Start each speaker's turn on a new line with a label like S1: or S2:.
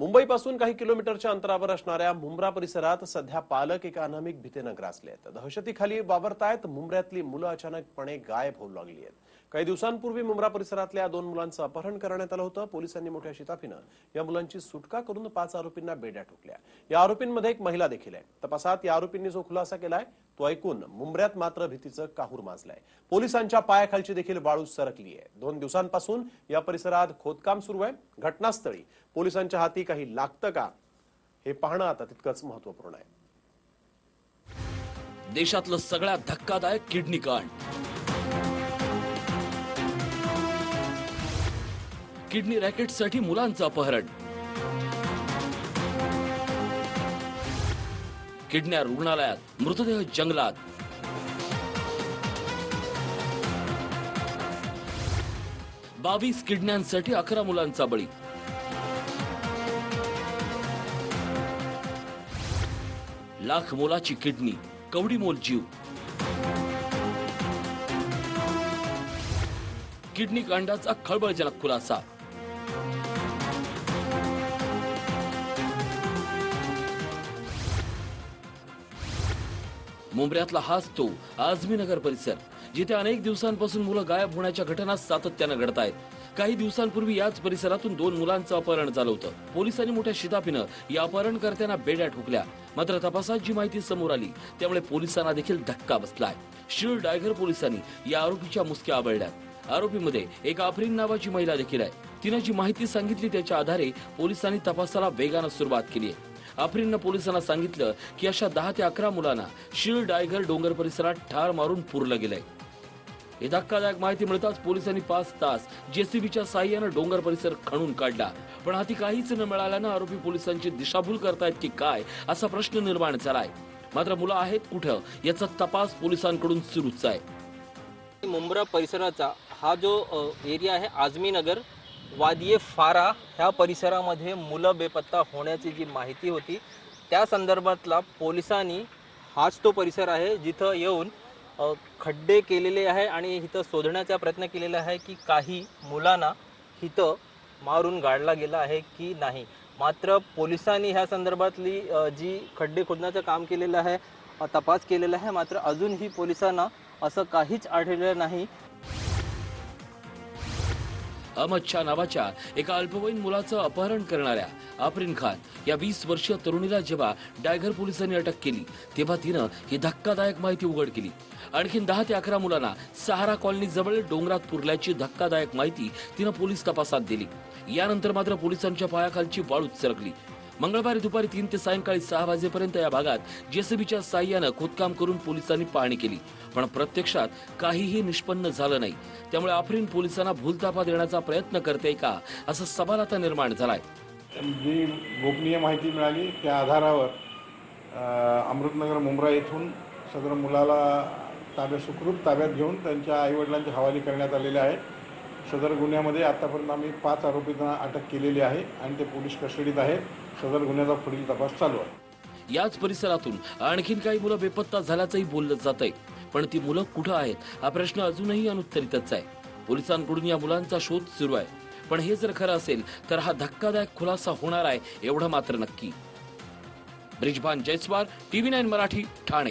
S1: मुंबईपासून काही किलोमीटरच्या अंतरावर असणाऱ्या मुंब्रा परिसरात सध्या पालक एका अनामिक भीतीनं ग्रासले आहेत. दहशतीखाली वावरतायत मुंबऱ्यातली मुलं अचानकपणे गायब होऊ लागली आहेत. काही दिवसांपूर्वी मुंब्रा परिसरातल्या दोन मुलांचं अपहरण करण्यात आलं होतं. पोलिसांनी मोठ्या शिताफीनं या मुलांची सुटका करून पाच आरोपींना बेड्या ठोकल्या. या आरोपींमध्ये एक महिला देखील आहे. तपासात या आरोपींनी जो खुलासा केलाय तो ऐकून मुंबऱ्यात मात्र भीतीचं काहूर माजलंय. पोलिसांच्या पायाखालची देखील वाळू सरकली आहे दोन दिवसांपासून या परिसरात खोदकाम सुरू आहे. घटनास्थळी पोलिसांच्या हाती काही लागतं का हे पाहणं आता तितकंच महत्त्वपूर्ण आहे.
S2: देशातलं सगळ्यात धक्कादायक किडनी कांड. किडनी रॅकेटसाठी मुलांचं अपहरण. किडन्या रुग्णालयात मृतदेह जंगलात. बावीस किडन्यांसाठी अकरा मुलांचा बळी. लाख मोलाची किडनी कवडी मोल जीव. किडनी कांडाचा खळबळजनक खुलासा. मुंबऱ्यातला हाच तो आझमीनगर परिसर जिथे अनेक दिवसांपासून मुलं गायब होण्याच्या घटना सातत्यानं घडत आहेत काही दिवसांपूर्वी याच परिसरातून दोन मुलांचं अपहरण झालं होतं. पोलिसांनी मोठ्या शिताफीनं या अपहरणकर्त्यांना बेड्या ठोकल्या. मात्र तपासात जी माहिती समोर आली त्यामुळे पोलिसांना देखील धक्का बसलाय. शिळ डायघर पोलिसांनी या आरोपीच्या मुसक्या आबळल्यात. आरोपीमध्ये एक आफ्रिन नावाची महिला देखील आहे. तिनं जी माहिती सांगितली त्याच्या आधारे पोलिसांनी तपासाला वेगानं सुरुवात केली आहे. आफ्रिननं पोलिसांना सांगितलं की अशा दहा ते अकरा मुलांना शिळ डायघर डोंगर परिसरात ठार मारून पुरलं गेलंय. हे धक्कादायक माहिती मिळताच पोलिसांनी पाच तास जेसीबीच्या साह्यानं डोंगर परिसर खणून काढला. पण हाती काहीच न मिळाल्यानं आरोपी पोलिसांची दिशाभूल करतायत की काय असा प्रश्न निर्माण झालाय. मात्र मुलं आहेत कुठं याचा तपास पोलिसांकडून सुरूच आहे.
S3: मुंब्रा परिसराचा हा जो एरिया आहे आझमी नगर वादिये फारा ह्या परिसरामध्ये मुलं बेपत्ता होण्याची जी माहिती होती त्या संदर्भातला पोलिसांनी हाच तो परिसर आहे जिथं येऊन खड्डे केलेले आहे आणि इथं शोधण्याचा प्रयत्न केलेला आहे की काही मुलांना इथं मारून गाडला गेला आहे की नाही. मात्र पोलिसांनी ह्या संदर्भातली जी खड्डे खोदण्याचं काम केलेलं आहे तपास केलेला आहे. मात्र अजूनही पोलिसांना असं काहीच आढळलेलं नाही.
S2: अहमद शाह नावाच्या एका अल्पवयीन मुलाचं अपहरण करणाऱ्या आफ्रिन खान या वीस वर्षीय तरुणीला जेव्हा डायघर पोलिसांनी अटक केली तेव्हा तिनं ही धक्कादायक माहिती उघड केली. आणखीन दहा ते अकरा मुलांना सहारा कॉलनी जवळ डोंगरात पुरल्याची धक्कादायक माहिती तिनं पोलीस तपासात दिली. यानंतर मात्र पोलिसांच्या पायाखालची वाळूच सरकली मंगळवारी दुपारी तीन ते सायंकाळी सहा वाजेपर्यंत या भागात जेसीबीच्या साह्यानं खोदकाम करून पोलिसांनी पाहणी केली. पण प्रत्यक्षात काहीही निष्पन्न झालं नाही. त्यामुळे आफरीन पोलिसांना भूलतापा देण्याचा प्रयत्न करते का असा सवाल आता निर्माण झालाय.
S4: जी गोपनीय माहिती मिळाली त्या आधारावर अमृतनगर मुंब्रा येथून सदर मुलाला ताब्यात सुखरूप ताब्यात घेऊन त्यांच्या आईवडिलांच्या हवाली करण्यात आलेले आहे. सदर गुन्ह्यामध्ये आतापर्यंत आम्ही पाच आरोपींना अटक केलेली आहे आणि ते पोलीस कस्टडीत आहेत. सदर गुन्ह्याचा पुढील तपास चालू आहे.
S2: याच परिसरातून आणखीन काही मुलं बेपत्ता झाल्याचंही बोललं जात आहे पण ती मुलं कुठं आहेत? हा प्रश्न अजूनही अनुत्तरितच आहे. पोलिसांकडून या मुलांचा शोध सुरू आहे. पण हे जर खरं असेल तर हा धक्कादायक खुलासा होणार आहे एवढं मात्र नक्की. Brijbhan Jaiswar TV nine Marathi Thane.